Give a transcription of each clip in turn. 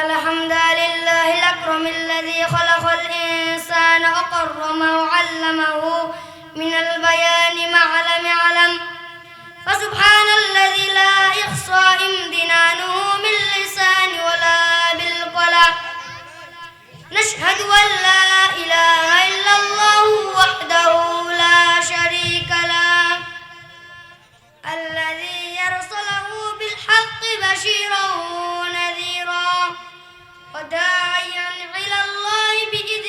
الحمد لله الأكرم الذي خلق الإنسان وكرمه وعلمه من البيان ما علم فسبحان الذي لا يخصى امتنانه من لسان ولا بالقلم. نشهد أن لا إله إلا الله وحده لا شريك له. الذي يرسله بالحق بشيرا ونذيرا. وداعيا إلى الله بإذنه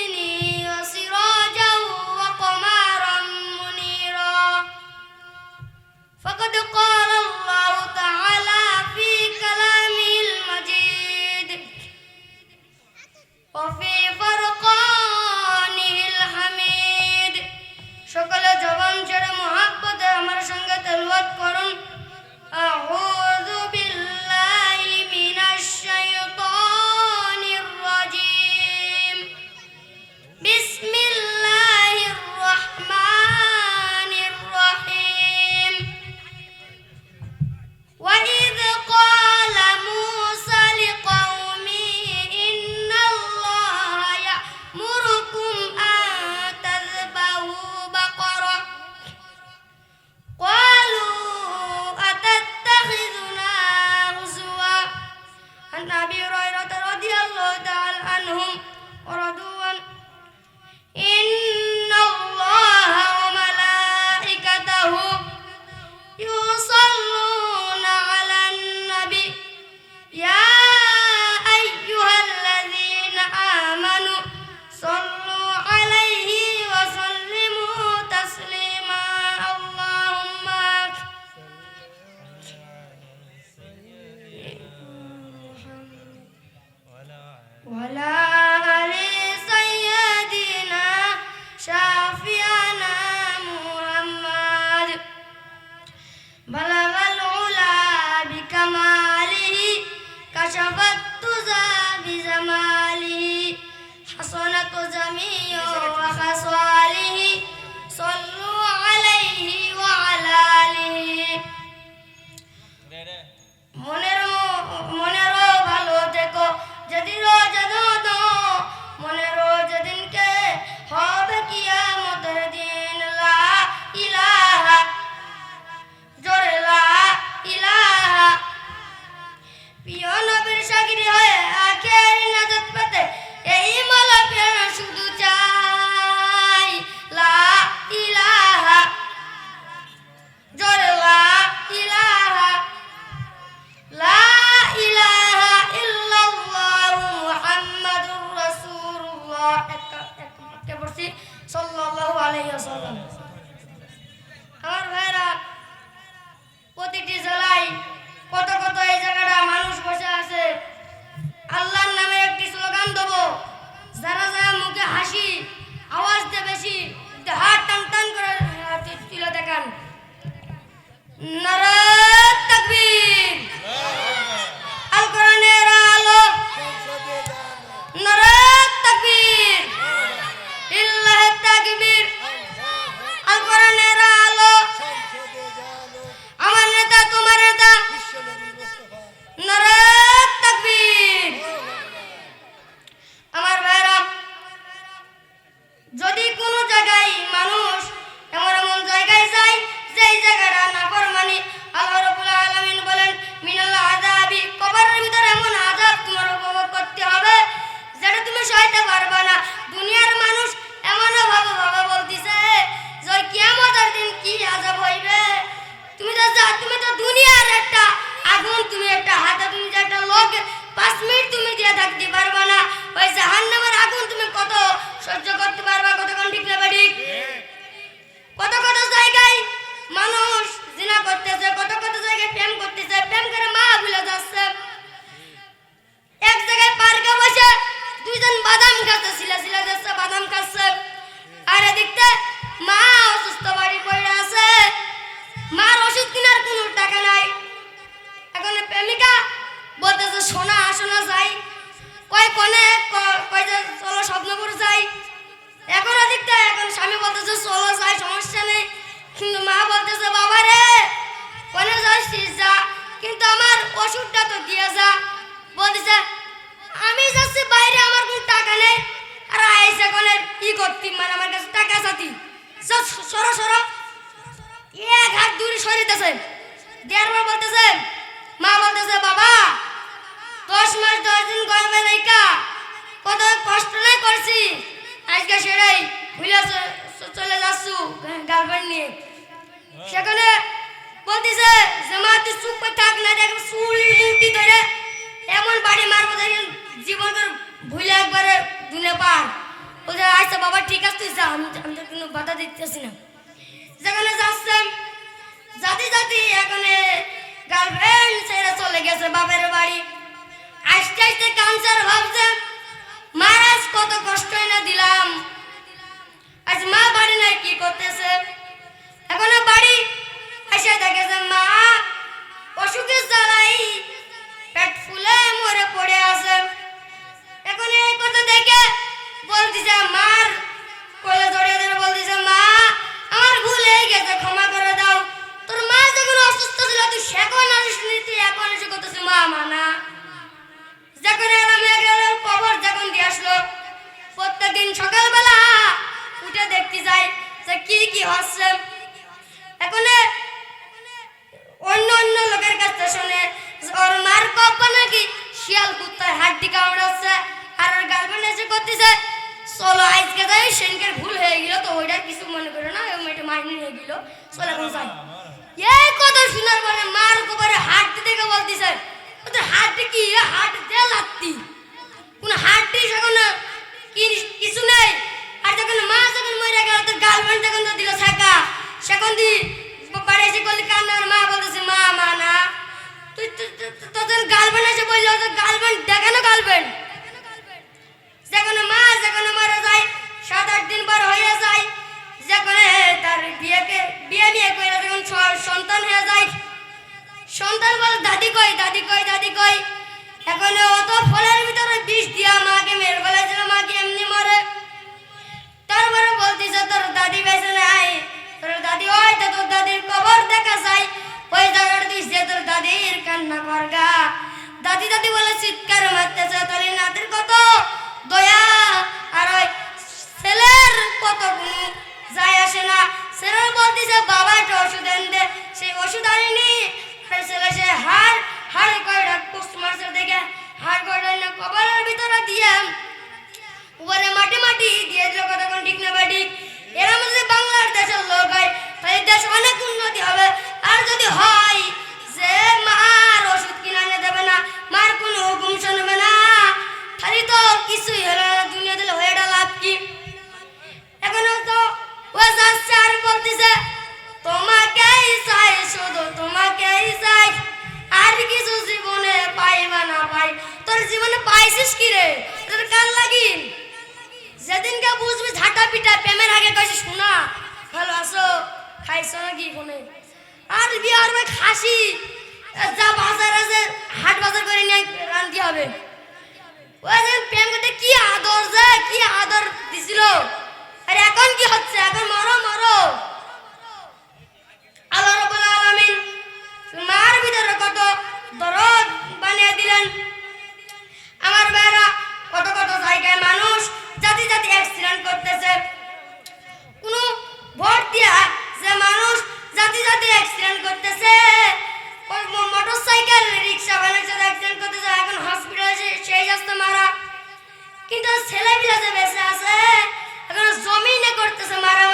দিয়ে থাকতে পারবে না। ওই জাহান্নামের আগুন তুমি কত সহ্য করতে পারবা? কতক্ষণ ঠিক? না কত কত জায়গায় মানুষ জিনা করতেছে, কত কত জায়গায় প্রেম করতেছে, প্রেম করে মা ভুলে যাচ্ছে। এক জায়গায় পার্কে বসে দুইজন বাদাম খাচ্ছে সিলা সিলা যাচ্ছে বাদাম খাচ্ছে। আর এদিকতে মা অসুস্থ বাড়ি পড়ে আছে। মার ওষুধ কেনার কোনো টাকা নাই। এখন প্রেমিকা বলতেছে, সোনা সোনা যাই। কয় কনে? কয় যে চলো স্বপ্নপুর যাই। এখন এদিকটা, এখন স্বামী বলতেছে, চলো যাই, সমস্যা নেই। কিন্তু মা বলতেছে, বাবা রে, কনে যাস যা। কিন্তু আমার ওষুধটা তো দিয়ে যা। বলতেছে, আমি যাচ্ছি, বাইরে আমার কোনো টাকা নেই। আর আইসা কনে, কি করতি? মানে আমার কাছে টাকা চাতি। সরো সরো। এক হাত দূরে সরিতেছে। দেওয়ার পর বলতেছে, মা বলতেছে, বাবা দশ মাস, দশ দিন গর্বে রেখা কত কষ্ট নাই করছি। আজকে সেটাই ভুলে চলে যাচ্ছু গার্লফ্রেন্ড নিয়ে। সেখানে বলতেছে যে মা তুই চুপ থাক না, দেখ চুল, মুটি ধরে এমন বাড়ি মারবো দেখে জীবন করে ভুলে একবারে দুনে পার। বলছে আচ্ছা বাবা, ঠিক আছে, তুই যা, আমি আমি তো কোনো বাধা দিতেছি না। যেখানে যাচ্ছে, জাতি জাতি এখানে গার্লফ্রেন্ড ছেড়ে চলে গেছে বাপের বাড়ি। আস্তে আস্তে কাঞ্চার ভাবছে মহারাজ কত কষ্ট না দিলাম। আজ মা বাড়ি নাই, কি করতেছে? এখনও বাড়ি এসে দেখেছে মা অসুখে জ্বালাই, পেট ফুলে মরে পড়ে আছে। এখন এই কথা দেখে বলতেছে, মার কোলে জড়িয়ে ধরে বলতেছে, মা, আমার ভুল হয়ে গেছে, ক্ষমা করে দাও। তোর মা যখন অসুস্থ ছিল, তুই সেখন আসিসনি, তুই এখন এসে করতেছে মা মানা যখন এলাম কবর যখন দিয়ে আসলো, প্রত্যেকদিন সকালবেলা উঠে দেখতে যাই যে কি কি হচ্ছে। এখন অন্য অন্য লোকের কাছে শুনে ওর মার কপ্পা নাকি শিয়াল কুত্তায় হাড্ডি কামড়াচ্ছে, আর ওর গার্লফ্রেন্ড এসে করতেছে, চলো, আজকে যাই সেনকের ভুল হয়ে গেল তো, ওইটা কিছু মনে করো না, ওই মেয়েটা মাইনে হয়ে গেল। চলে এখন যাই। এই কথা শোনার পরে মার কবরে হাত দিতে বলতেছে হাড্ডি কি? হাট দে লাগতি কোন হাড্ডি যখন কিছু নেই? আর যখন মা যখন মরে গেল, তোর গার্লফ্রেন্ড যখন তো দিল ছাকা সেখন দি বাড়ি এসে করলি কান্নার মা বলতেছে, মা মা, না। তুই তোদের গার্লফ্রেন্ড এসে বলল কোনে আর বিয়ে ভাই খাসি। যা বাজার আছে হাট বাজার করে নিয়ে রান্তি হবে। ওই যে প্রেম করতে কি আদর যে, কি আদর দিছিল। আর এখন কি হচ্ছে? এখন মরো মরো। আল্লাহ রাব্বুল আলামিন মার ভিতরে কত দরদ বানিয়ে দিলেন। আমার বেড়া কত কত জায়গায় মানুষ জাতি জাতি অ্যাক্সিডেন্ট করতেছে। কোনো ভোট দিয়া যে মানুষ জাতি জাতি অ্যাক্সিডেন্ট করতেছে। মোটর সাইকেল রিক্সা ভ্যানের সাথে অ্যাক্সিডেন্ট করতেছে, এখন হসপিটালে সেই যাচ্ছে মারা। কিন্তু ছেলে পিলা যে বেঁচে আছে, এখন জমিনে করতেছে মারামারি।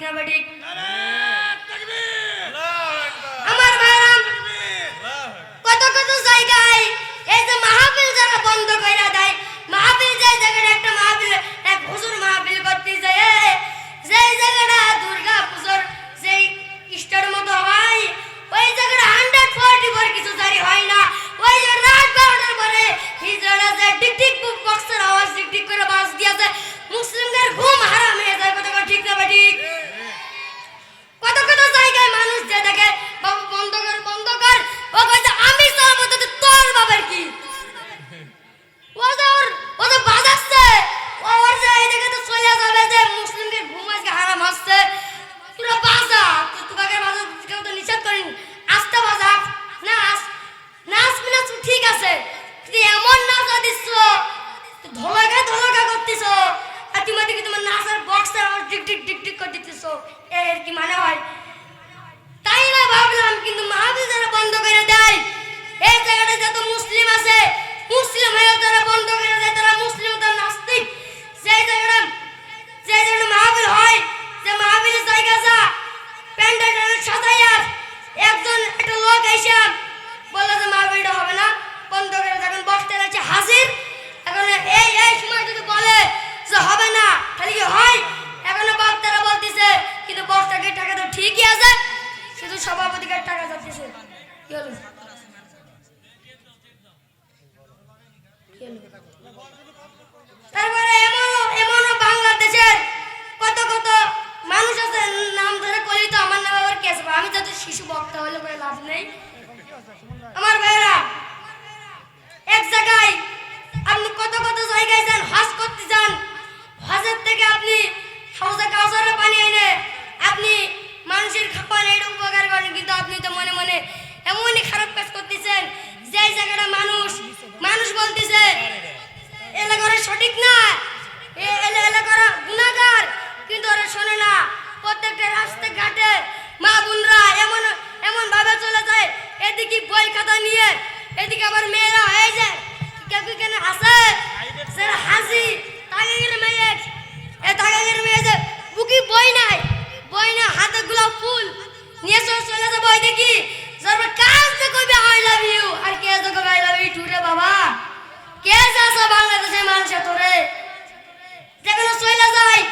ঠিক না ঠিক আমার ভাইরাম কত কত জায়গায় এই যে মাহফিল যারা বন্ধ করে এদিকে বই খাতা নিয়ে, এদিকে আবার মেয়েরা হয়ে যায়। কেউ কেন হাসে সেরা হাসি তাকে গেলে মেয়ে। এ তাকে গেলে মেয়ে যে বুকি বই নাই? বই না, হাতে গোলাপ ফুল। নিয়ে চলে চলে যাব বই দেখি সর্ব কাজ তো কইবে আই লাভ ইউ আর কে তো কইবে আই লাভ ইউ টুরে বাবা। কে যাস বাংলাদেশে মানুষ তোরে? যেগুলো চলে যায়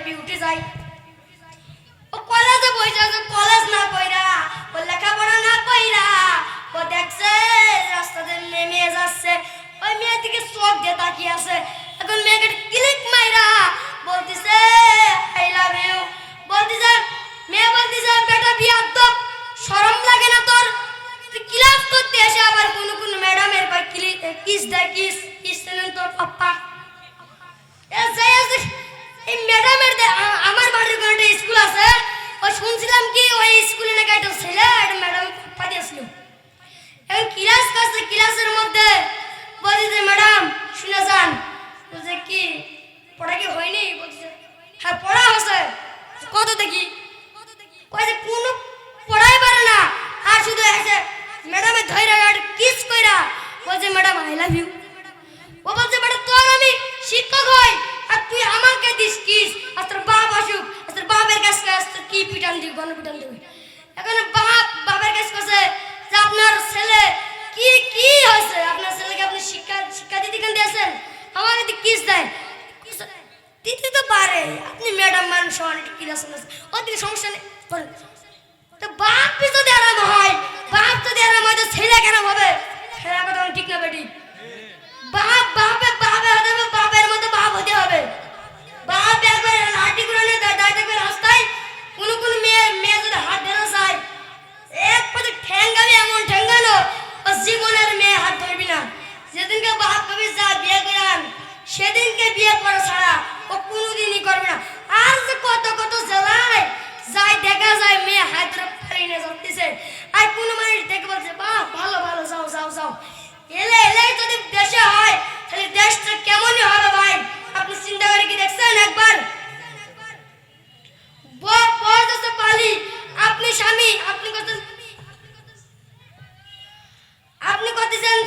আমি যাই। ও কলেজে বইছে যে কলেজ না কইরা ও লেখাপড়া না কইরা ও দেখছে রাস্তাতে নেমে যাচ্ছে। ওই মেয়ের দিকে চোখ দিয়ে তাকিয়ে আছে। এখন মেয়েকে ক্লিক মাইরা বলতিছে আই লাভ ইউ বলতেছে, মেয়ে বলতেছে, বেটা বিয়াত তো শরম লাগে না তোর। তুই ক্লাস করতে এসে আবার কোন কোন ম্যাডামের পাই ক্লিক কিস দেয় কিস কিস তোর পাপ্পা এ, যাই আছে এই ম্যাডামের আমার বাড়ির কোনো একটা স্কুল আছে। ওই শুনছিলাম কি ওই স্কুলে নাকি একটা ছেলে একটা ম্যাডাম পাঠিয়েছিল। এখন ক্লাস করছে ক্লাসের মধ্যে বলি যে, ম্যাডাম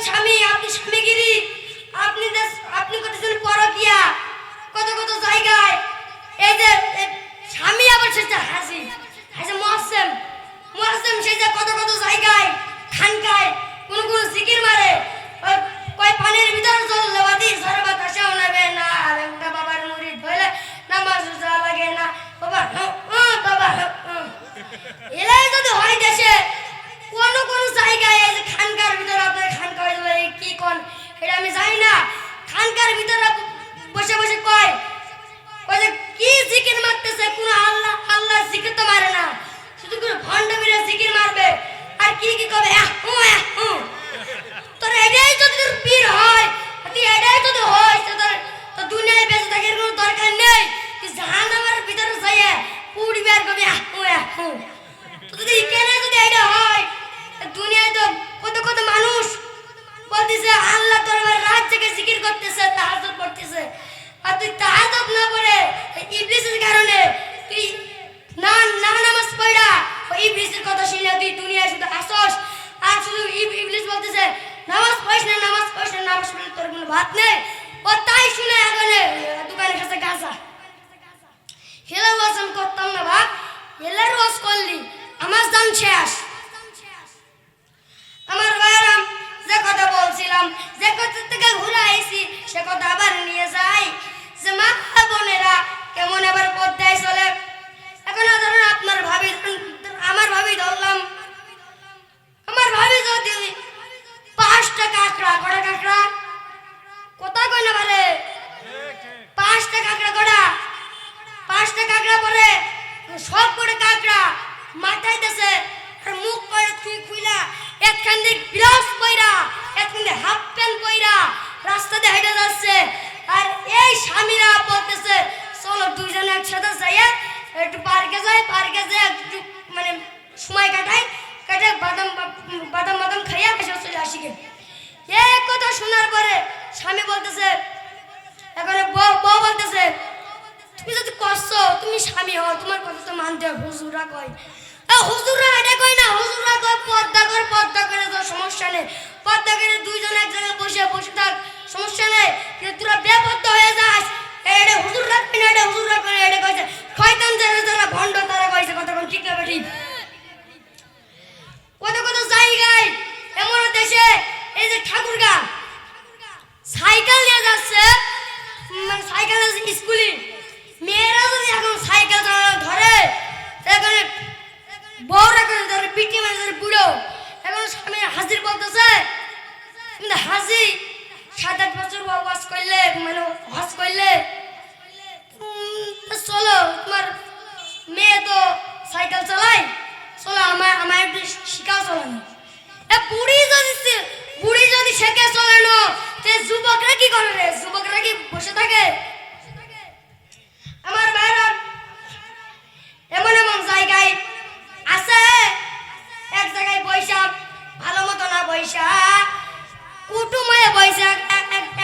স্বামী, আপনি স্বামীগিরি। আপনি আপনি করতেছেন পরকিয়া, কত কত জায়গায়। এই যে স্বামী আবার সেটা হাসি হাসি মহাসেম মহাসেম সে যে কত কত জায়গায়, খানকায়, কোন কোন জিকির মারে। কয় পানির ভিতর জল দেওয়া দি সরবত আসাও নেবে না। আলেমটা বাবার মুড়ি ধইলে নামাজ রোজা লাগে না। বাবা বাবা। এলাই যদি হয় দেশে, কোন কোন জায়গায় খানকার ভিতরে আপনার কি কোন? এটা আমি জানি না। খানকার ভিতরে বসে বসে কয় কয় যে কি জিকির মারতেছে, কোন আল্লাহ আল্লাহ জিকির তো মারে না শুধু কোন ভণ্ড মিলে জিকির মারবে আর কি কি কবে আহ হু আহ হু তোর এটাই যদি তোর পীর হয় তুই এটাই যদি হয় তো তোর তো দুনিয়ায় বেঁচে থাকার কোনো দরকার নেই তুই জাহান্নামের ভিতরে যাইয়ে পুড়বি আর কবি আহ হু আহ হু তো যদি এখানে যদি এটা হয় তা দুনিয়ায় তো কত কত মানুষ বলতেছে আল্লাহ দরবার রাত থেকে জিকির করতেছে তাহাজ্জুদ পড়তেছে আর তুই তাহাজ্জুদ না পড়ে এই ইবলিসের কারণে তুই না না নামাজ পড়া ওই ইবলিসের কথা শুনে তুই দুনিয়ায় শুধু আসস আর শুধু ইব- ইবলিস বলতেছে নামাজ পড়িস না নামাজ পড়িস না নামাজ পড়লে তোর কোনো ভাত নেই ও তাই শুনে এখানে দোকানের কাছে গাছা হেলার করতাম না ভাব হেলার ওয়াজ করলি। আমার দাম শেষ। আমার ভাইরাম যে কথা বলছিলাম, যে কথা থেকে ঘুরে আইছি, সে কথা আবার নিয়ে যাই। যে মা বোনেরা কেমন আবার পদ্মায় চলে। এখন ধরুন আপনার ভাবি, আমার ভাবি ধরলাম। আমার ভাবি যদি পাঁচটা কাঁকড়া কটা কাঁকড়া কোথায় কই না পারে পাঁচটা কাঁকড়া কটা পাঁচটা কাঁকড়া পরে, সব করে কাঁকড়া মাথায় দেশে আর মুখ করে তুই খুইলা, একখান দিয়ে ব্লাউজ পইরা, একখান দিয়ে হাফ প্যান্ট পইরা রাস্তা দিয়ে হেঁটে যাচ্ছে। আর এই স্বামীরা বলতেছে, চলো দুইজনে একসাথে যাইয়ে একটু পার্কে যাই পার্কে যাই একটু মানে সময় কাটাই, কাটে বাদাম বাদাম বাদাম খাইয়া এসে চলে আসি গে। এই কথা শোনার পরে স্বামী বলতেছে এখন বউ বউ বলতেছে তুমি যদি কষ্ট, তুমি স্বামী হও, তোমার কথা তো মানতে হবে হুজুরা কয়। হুজুরা এটা কয় না হুজুরা কয় পর্দা কর, পর্দা করে তোর সমস্যা নেই। পর্দা করে দুইজন এক জায়গায় বসে বসে থাক, সমস্যা নেই। কিন্তু তোরা বেপর্দা হয়ে যাস। এটা হুজুর রাখবি না, এটা হুজুর রাখবি না, এটা কইছে শয়তান ভণ্ড, তারা কইছে কথা কোন, ঠিক না ঠিক কত কত জায়গায়, এমন দেশে, এই যে ঠাকুরগা বৈশা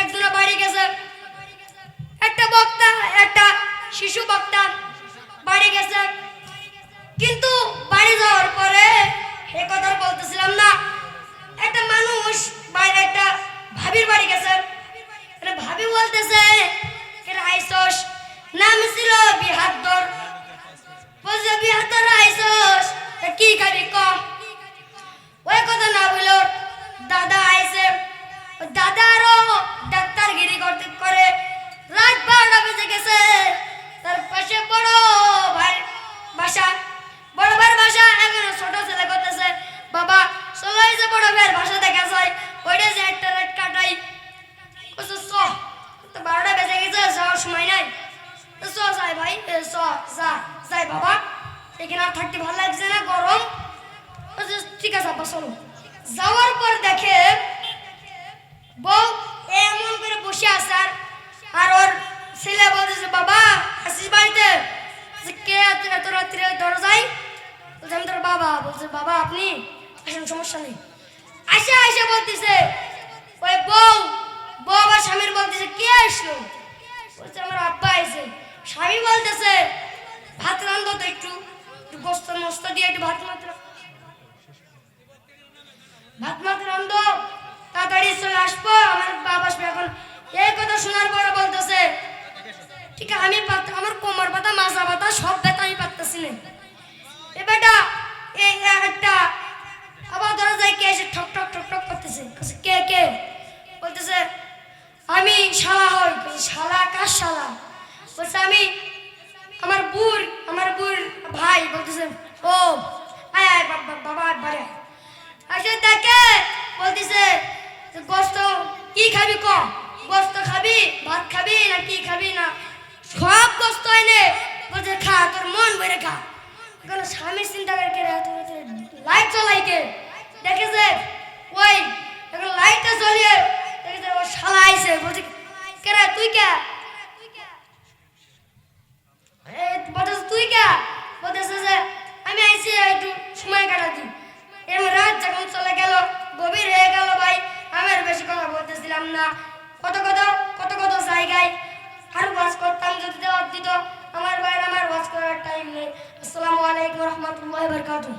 একজনের বাড়ি গেছে। একটা বক্তা, একটা শিশু বক্তা বাড়ি গেছে। কিন্তু বাড়ি যাওয়ার পরে এ কথা বলতেছিলাম না। একটা মানুষ বাইরে একটা ভাবির বাড়ি গেছে। একটা ভাবি বলতেছে "এরা আইসস নাম ছিল বিহাদ্দর বলছে বিহাদ্দর আইসস কি খাবি কম? ওই কথা না বলল দাদা আইসে ও ডাক্তার গিরি ডাক্তারগিরি করতে করে রাত বারোটা বেজে গেছে। তার পাশে বড় ভাই বাসা, বড় ভাই বাসা এখন ছোট ছেলে করতেছে বাবা চলো এই যে বড় ভাইয়ের বাসা দেখা যায় ওইটা যে একটা রেট কাটাই বলছে চ তো বারোটা বেজে গেছে যাওয়ার সময় নাই তো চ যাই ভাই এ, চ যা যাই বাবা এখানে আর থাকতে ভালো লাগছে না গরম বলছে, ঠিক আছে আব্বা চলো যাওয়ার পর দেখে বউ এমন করে বসে আছে আর আর ওর ছেলে বলতেছে বাবা আসিস বাড়িতে বলছে, কে এত এত রাত্রে দরজায় বলছে আমি তোর বাবা বলছে বাবা আপনি আসেন সমস্যা নেই আসে আসে বলতেছে ওই বউ বউ আবার স্বামীর বলতেছে কে আসলো বলছে আমার আব্বা আইছে স্বামী বলতেছে ভাত রান্ধো তো একটু একটু গোস্ত মস্ত দিয়ে একটু ভাত মাত্র ভাত মাত্র রান্ধো, তাড়াতাড়ি চলে আসব, আমার বাবা আসবে এখন। এই কথা শোনার পরে বলতেছে, ঠিক আমি আমার কোমর পাতা মাজা সব ব্যথা আমি পারতেছি না। এ এই একটা, আবার দরজায় কে এসে ঠক ঠক ঠক করতেছে। কে কে? বলতেছে, আমি শালা হই। শালা, কার শালা? বলছে, আমি আমার বুর আমার বুর ভাই বলতেছে, ও, আয় বাবা বাড়ি আয়। আসে দেখে বলতেছে, গোস্ত কি খাবি ক? গোস্ত খাবি, ভাত খাবি না কি খাবি না? সব গোস্ত এনে বলছে, খা, তোর মন ভরে খা। এখন স্বামী চিন্তা করে লাইট জ্বলাই কে? দেখেছে, ওই, এখন লাইটটা জ্বলিয়ে দেখেছে, ও শালা আইছে। বলছে, কে রে, তুই কে? বলতেছে তুই কে? বলতেছে যে, আমি আইছি একটু সময় কাটাচ্ছি। এরম রাত যখন চলে গেল, গভীর হয়ে গেল ভাই, আমি আর বেশি কথা বলতেছিলাম না। কত কত কত কত জায়গায় আর ওয়াজ করতাম, যদি দেওয়ার দিত, আমার ভাইয়ের আমার ওয়াজ করার টাইম নেই। আসসালামু আলাইকুম রহমতুল্লাহ বরকাতুহ।